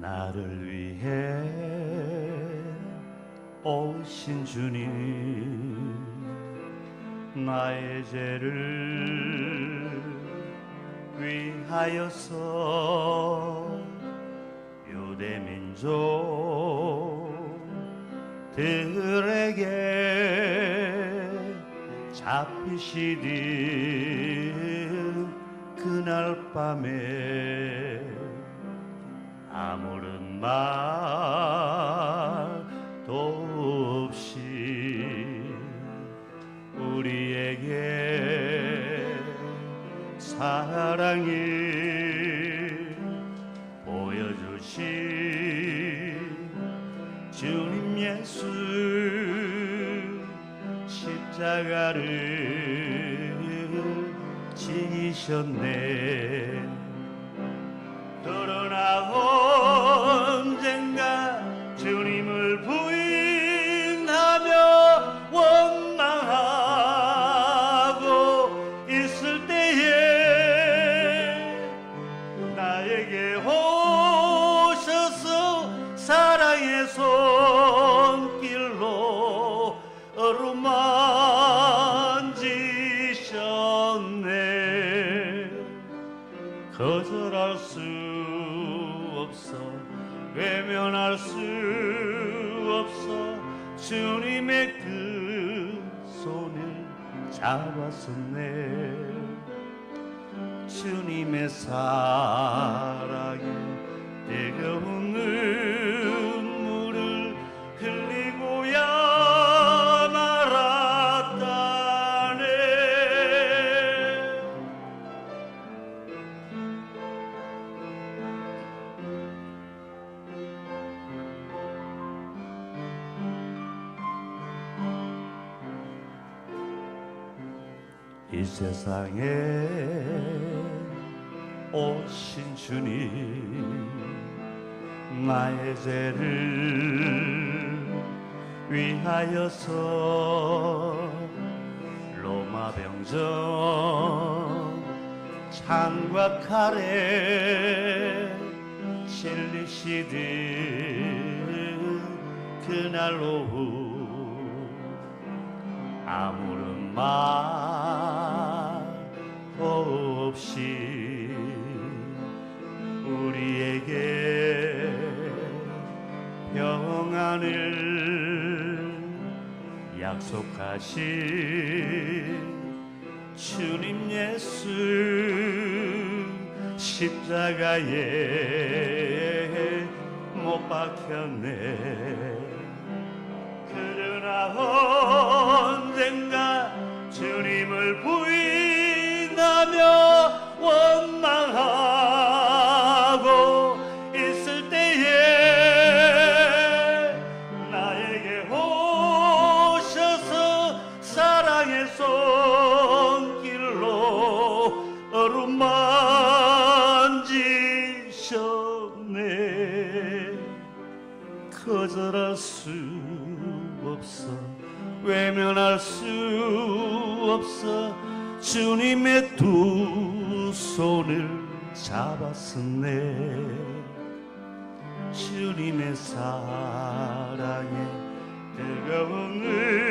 나를 위해 오신 주님 나의 죄를 위하여서 유대 민족들에게 잡히시던 그날 밤에 아무런 말도 없이 우리에게 사랑을 보여주신 주님 예수 십자가를 지셨네. 그러나 언 나에게 오셔서 사랑의 손길로 어루만지셨네. 거절할 수 없어 외면할 수 없어 주님의 그 손을 잡았었네 주님의 사랑에 뜨거운 눈물을 이 세상에 오신 주님 나의 죄를 위하여서 로마 병정 창과 칼에 실리시듯 그날 오후 아무런 말 없이 우리에게 평안을 약속하신 주님 예수 십자가에 못 박혔네. 그러나 언젠가 주님을 부인하며 어루만지셨네. 거절할 수 없어. 외면할 수 없어. 주님의 두 손을 잡았었네. 주님의 사랑에 뜨거운 눈물을